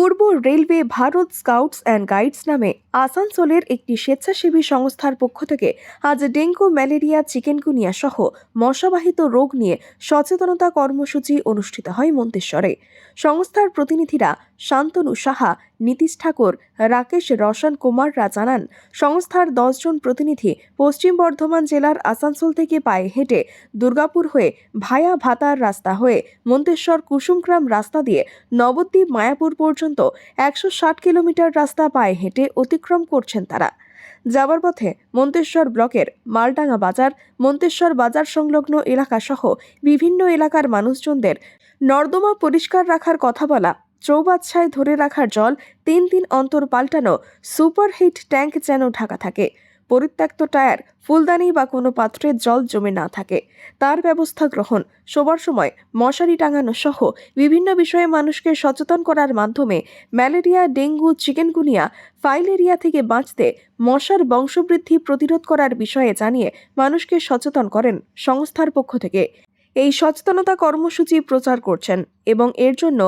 Purba railway Bharat scouts and guides নামে আসানসোলের একটি স্বেচ্ছাসেবী সংস্থার পক্ষ থেকে আজ ডেঙ্গু, ম্যালেরিয়া, চিকেনগুনিয়া সহ মশাবাহিত রোগ নিয়ে সচেতনতা কর্মসূচি অনুষ্ঠিত হয় মন্তেশ্বরে। সংস্থার প্রতিনিধিরা শান্তনু সাহা নীতিশ ঠাকুর, রাকেশ রশন কুমাররা জানান, সংস্থার দশজন প্রতিনিধি পশ্চিম বর্ধমান জেলার আসানসোল থেকে পায়ে হেঁটে দুর্গাপুর হয়ে ভায়া ভাতার রাস্তা হয়ে মন্তেশ্বর কুসুমগ্রাম রাস্তা দিয়ে নবদ্বীপ মায়াপুর পর্যন্ত একশো ষাট কিলোমিটার রাস্তা পায়ে হেঁটে অতিক্রম করছেন তারা। যাবার পথে মন্তেশ্বর ব্লকের মালডাঙ্গা বাজার, মন্তেশ্বর বাজার সংলগ্ন এলাকা সহ বিভিন্ন এলাকার মানুষজনদের নর্দমা পরিষ্কার রাখার কথা বলা চৌবাচ্চায় ধরে রাখার জল তিন দিন অন্তর পাল্টানো সুপারহিট ট্যাঙ্ক যেন ঢাকা থাকে। পরিত্যক্ত টায়ার, ফুলদানি বা কোনো পাত্রে জল জমে না থাকে। তার ব্যবস্থা গ্রহণ, শোবার সময়, মশারি টাঙানো সহ বিভিন্ন বিষয়ে মানুষকে সচেতন করার মাধ্যমে ম্যালেরিয়া, ডেঙ্গু, চিকেনগুনিয়া, ফাইলেরিয়া থেকে বাঁচতে মশার বংশবৃদ্ধি প্রতিরোধ করার বিষয়ে জানিয়ে মানুষকে সচেতন করেন সংস্থার পক্ষ থেকে। এই সচেতনতা কর্মসূচি প্রচার করছেন এবং এর জন্য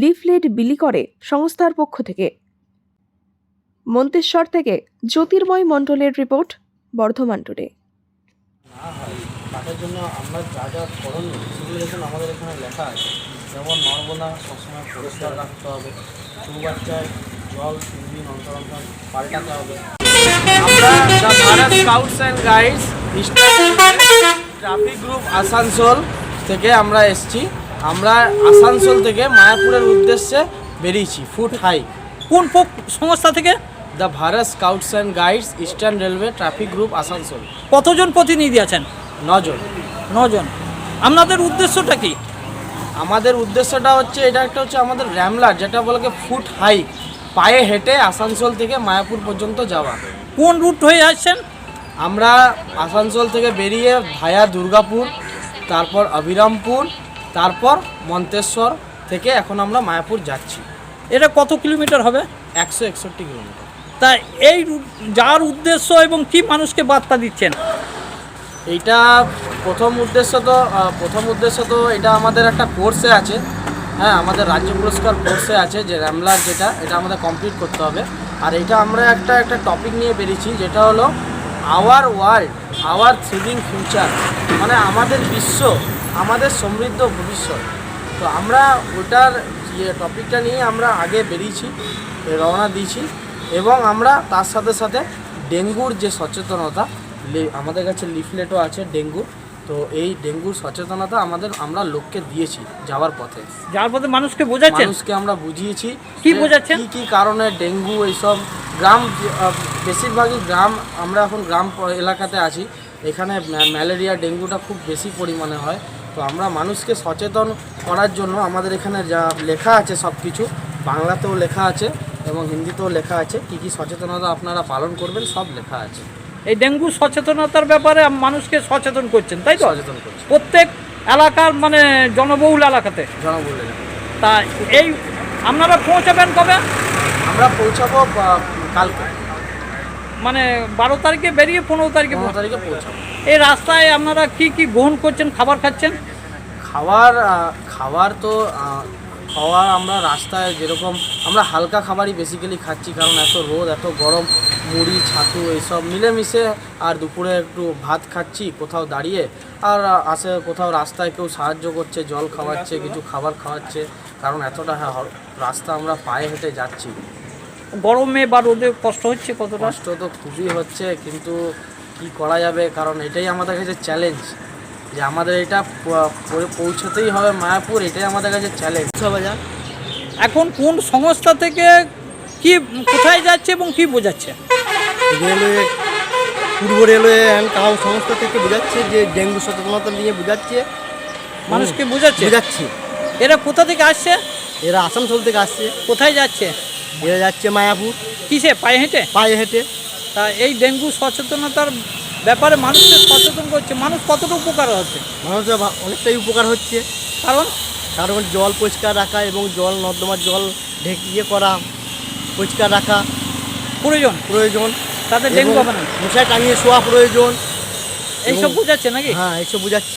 লিফলেট বিলি করে সংস্থার পক্ষ থেকে। মন্তেশ্বর থেকে জ্যোতির্ময় মণ্ডলের রিপোর্ট, বর্ধমান টুডে। তাদের জন্য আমরা যা যা করণীয় আমাদের এখানে লেখা আছে। যেমন নর্মদা সবসময় পরিষ্কার রাখতে হবে জল অন্তর অন্তর পাল্টাতে হবে। আমরা ট্রাফিক গ্রুপ আসানসোল থেকে আমরা এসছি। আমরা আসানসোল থেকে মায়াপুরের উদ্দেশ্যে বেরিয়েছি ফুট হাই। কোন সংস্থা থেকে? The Bharat scouts and guides eastern railway traffic group Asansol. কতজন প্রতিনিধি আছেন? নজন। নজন। আপনাদের উদ্দেশ্যটা কি? আমাদের উদ্দেশ্যটা হচ্ছে এটা একটা হচ্ছে আমাদের র্যামলার যেটা বলে ফুট হাই। পায়ে হেঁটে আসানসোল থেকে মায়াপুর পর্যন্ত যাওয়া। কোন রুট হয়ে আসছেন? আমরা আসানসোল থেকে বেরিয়ে ভায়া দুর্গাপুর তারপর অবিরামপুর তারপর মন্তেশ্বর থেকে এখন আমরা মায়াপুর যাচ্ছি। এটা কত কিলোমিটার হবে? একশো একষট্টি কিলোমিটার। তা এই রুট- যার উদ্দেশ্য এবং কি মানুষকে বার্তা দিচ্ছেন? এইটা প্রথম উদ্দেশ্য তো প্রথম উদ্দেশ্য তো এটা আমাদের একটা কোর্সে আছে। হ্যাঁ আমাদের রাজ্য পুরস্কার কোর্সে আছে যে র্যামলার যেটা এটা আমাদের কমপ্লিট করতে হবে। আর এটা আমরা একটা একটা টপিক নিয়ে বেরিয়েছি যেটা হলো our world our thrilling future মানে আমাদের বিশ্ব আমাদের সমৃদ্ধ ভবিষ্যৎ। তো আমরা ওটার ইয়ে টপিকটা নিয়ে আমরা আগে বেরিয়েছি রওনা দিয়েছি এবং আমরা তার সাথে সাথে ডেঙ্গুর যে সচেতনতা আমাদের কাছে লিফলেটও আছে ডেঙ্গুর। তো এই ডেঙ্গুর সচেতনতা আমাদের আমরা লোককে দিয়েছি যাওয়ার পথে। যাওয়ার পথে মানুষকে বোঝাচ্ছেন? মানুষকে আমরা বুঝিয়েছি কি যে বোঝাচ্ছেন? কি কি কারণে ডেঙ্গু এইসব গ্রাম বেশিরভাগই গ্রাম আমরা এখন গ্রাম এলাকাতে আছি। এখানে ম্যালেরিয়া ডেঙ্গুটা খুব বেশি পরিমাণে হয়। তো আমরা মানুষকে সচেতন করার জন্য আমাদের এখানে যা লেখা আছে সব কিছু বাংলাতেও লেখা আছে এবং হিন্দিতেও লেখা আছে। কি কি সচেতনতা আপনারা পালন করবেন সব লেখা আছে। এই ডেঙ্গু সচেতনতার ব্যাপারে মানুষকে সচেতন করছেন তাই তো? সচেতন করছেন প্রত্যেক এলাকার মানে জনবহুল এলাকাতে? জনবহুল এলাকা। তা এই আপনারা পৌঁছাবেন কবে? আমরা পৌঁছাবো কালকে। মানে বারো তারিখে বেরিয়ে পনেরো তারিখে পনেরো তারিখে পৌঁছাবো। এই রাস্তায় আপনারা কি কি গ্রহণ করছেন খাবার খাচ্ছেন? খাবার খাবার তো খাওয়া আমরা রাস্তায় যেরকম আমরা হালকা খাবারই বেসিক্যালি খাচ্ছি কারণ এত রোদ এত গরম। মুড়ি ছাতু এইসব মিলেমিশে আর দুপুরে একটু ভাত খাচ্ছি কোথাও দাঁড়িয়ে। আর আসে কোথাও রাস্তায় কেউ সাহায্য করছে জল খাওয়াচ্ছে কিছু খাবার খাওয়াচ্ছে কারণ এতটা হ- রাস্তা আমরা পায়ে হেঁটে যাচ্ছি। গরমে বা রোদে কষ্ট হচ্ছে কতটা? কষ্ট তো খুবই হচ্ছে কিন্তু কি করা যাবে? কারণ এটাই আমাদের কাছে চ্যালেঞ্জ যে আমাদের এটা পৌঁছতেই হবে মায়াপুর এটাই আমাদের কাছে চ্যালেঞ্জ এখন কোন সংস্থা থেকে কি কোথায় যাচ্ছে এবং কি বোঝাচ্ছে? Railway Purba railway and cow সংস্থা থেকে বোঝাচ্ছে যে ডেঙ্গু সচেতনতা নিয়ে বোঝাচ্ছে। মানুষকে বোঝাচ্ছে? বোঝাচ্ছে। এরা কোথা থেকে আসছে? এরা আসানসোল থেকে আসছে। কোথায় যাচ্ছে? এরা যাচ্ছে মায়াপুর। কিসে? পায়ে হেঁটে? পায়ে হেঁটে। তা এই ডেঙ্গু সচেতনতার ব্যাপারে মানুষকে সচেতন করছে। মানুষ কতটা উপকার হচ্ছে? মানুষের অনেকটাই উপকার হচ্ছে। কারণ? কারণ জল পরিষ্কার রাখা এবং জল নর্দমার জল ঢেকে ইয়ে করা। পরিষ্কার রাখা প্রয়োজন। প্রয়োজন। তাতে ডেঙ্গু হবে না মশায় টাঙিয়ে শোয়া প্রয়োজন। এইসব বোঝাচ্ছে নাকি? হ্যাঁ এইসব বোঝাচ্ছে।